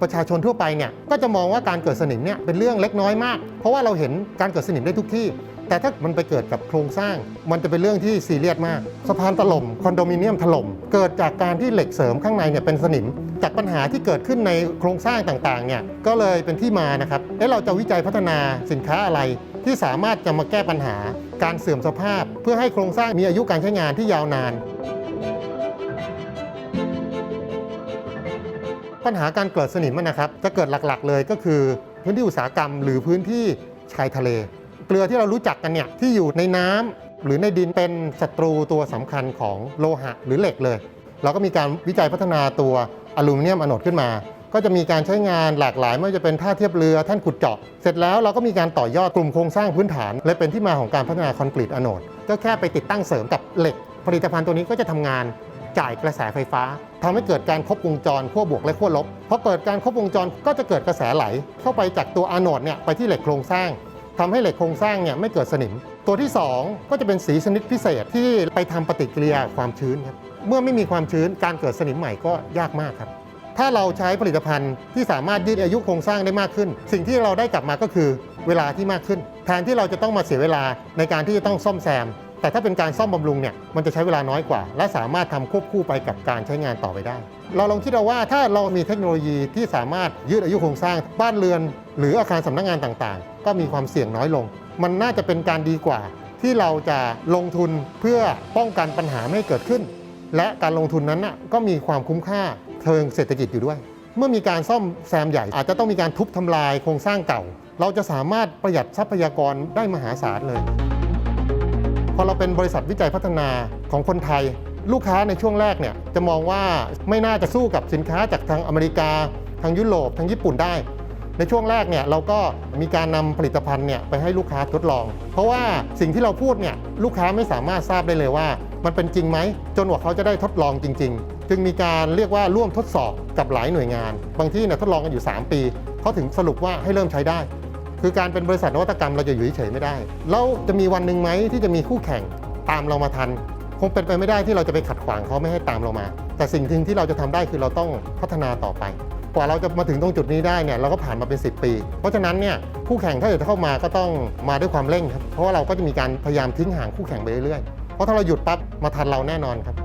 ประชาชนทั่วไปเนี่ยก็จะมองว่าการเกิดสนิมเนี่ยเป็นเรื่องเล็กน้อยมาก เพราะว่าเราเห็นการเกิดสนิมได้ทุกที่ แต่ถ้ามันไปเกิดกับโครงสร้าง มันจะเป็นเรื่องที่ซีเรียสมาก สะพานถล่มคอนโดมิเนียมถล่มเกิดจากการที่เหล็กเสริมข้างในเนี่ยเป็นสนิม จากปัญหาที่เกิดขึ้นในโครงสร้างต่างๆเนี่ยก็เลยเป็นที่มานะครับเอ๊ะเราจะวิจัยพัฒนาสินค้าอะไร ที่สามารถจะมาแก้ปัญหา การเสื่อมสภาพ เพื่อให้โครงสร้างมีอายุการใช้งานที่ยาวนาน ปัญหาการเกิดสนิมนะครับ จะเกิดหลักๆ เลยก็คือพื้นที่อุตสาหกรรม หรือพื้นที่ชายทะเล เกลือที่เรารู้จักกันเนี่ยที่อยู่ในน้ำหรือในดินเป็นศัตรูตัวสำคัญของโลหะหรือเหล็กเลย เราก็มีการวิจัยพัฒนาตัวอลูมิเนียมอะโนดขึ้นมา ก็จะมีการใช้งานหลากหลาย ไม่ว่าจะเป็นท่าเทียบเรือท่านขุดเจาะ เสร็จแล้วเราก็มีการต่อยอดกลุ่มโครงสร้างพื้นฐาน และเป็นที่มาของการพัฒนาคอนกรีตอะโนดก็แค่ไปติดตั้งเสริมกับเหล็ก ผลิตภัณฑ์ตัวนี้ก็จะทำงาน จ่ายกระแสไฟฟ้าทำให้เกิดการครบวงจรขั้วบวกและขั้วลบพอเกิดการครบวงจรก็จะเกิดกระแสไหล เข้าไปจากตัวอะโนดเนี่ยไปที่เหล็กโครงสร้างทำให้เหล็กโครงสร้างเนี่ยไม่เกิดสนิม ตัวที่ 2 ก็จะเป็นสีชนิดพิเศษที่ไปทำปฏิกิริยาความชื้นครับเมื่อไม่มีความชื้นการเกิดสนิมใหม่ก็ยากมากครับถ้าเราใช้ผลิตภัณฑ์ที่สามารถยืดอายุโครงสร้างได้มากขึ้น สิ่งที่เราได้กลับมาก็คือเวลาที่มากขึ้น แทนที่เราจะต้องมาเสียเวลาในการที่จะต้องซ่อมแซม แต่ถ้าเป็นการซ่อมบำรุงเนี่ยมันจะใช้เวลาน้อยกว่า และสามารถทำควบคู่ไปกับการใช้งานต่อไปได้ เราลองคิดเอาว่าถ้าเรามีเทคโนโลยีที่สามารถยืดอายุโครงสร้างบ้านเรือน หรืออาคารสำนักงานต่างๆ ก็มีความเสี่ยงน้อยลง มันน่าจะเป็นการดีกว่า ที่เราจะลงทุนเพื่อป้องกันปัญหาไม่ให้เกิดขึ้น และการลงทุนนั้นก็มีความคุ้มค่าเชิงเศรษฐกิจอยู่ด้วย เมื่อมีการซ่อมแซมใหญ่อาจจะต้องมีการทุบทำลายโครงสร้างเก่า เราจะสามารถประหยัดทรัพยากรได้มหาศาลเลย พอเราเป็นบริษัทวิจัยพัฒนาของคนไทย ลูกค้าในช่วงแรกเนี่ยจะมองว่าไม่น่าจะสู้กับสินค้าจากทางอเมริกา ทางยุโรปทางญี่ปุ่นได้ ในช่วงแรกเนี่ยเราก็มีการนำผลิตภัณฑ์เนี่ยไปให้ลูกค้าทดลอง เพราะว่าสิ่งที่เราพูดเนี่ยลูกค้าไม่สามารถทราบได้เลยว่า มันเป็นจริงไหมจนกว่าเขาจะได้ทดลองจริง ๆ จึงมีการเรียกว่าร่วมทดสอบกับหลายหน่วยงาน บางที่เนี่ยทดลองกันอยู่ 3 ปีเขาถึงสรุปว่าให้เริ่มใช้ได้ คือการเป็นบริษัทนวัตกรรมเราจะอยู่เฉยไม่ได้ แล้วจะมีวันหนึ่งไหมที่จะมีคู่แข่งตามเรามาทัน คงเป็นไปไม่ได้ที่เราจะไปขัดขวางเขาไม่ให้ตามเรามา แต่สิ่งหนึ่งที่เราจะทำได้คือเราต้องพัฒนาต่อไป กว่าเราจะมาถึงตรงจุดนี้ได้เนี่ยเราก็ผ่านมาเป็น 10 ปี เพราะฉะนั้นเนี่ยคู่แข่งถ้าจะเข้ามาก็ต้องมาด้วยความเร่งครับเพราะว่าเราก็จะมีการพยายามทิ้งห่างคู่แข่งไปเรื่อยๆเพราะถ้าเราหยุดปั๊บมาทันเราแน่นอนครับ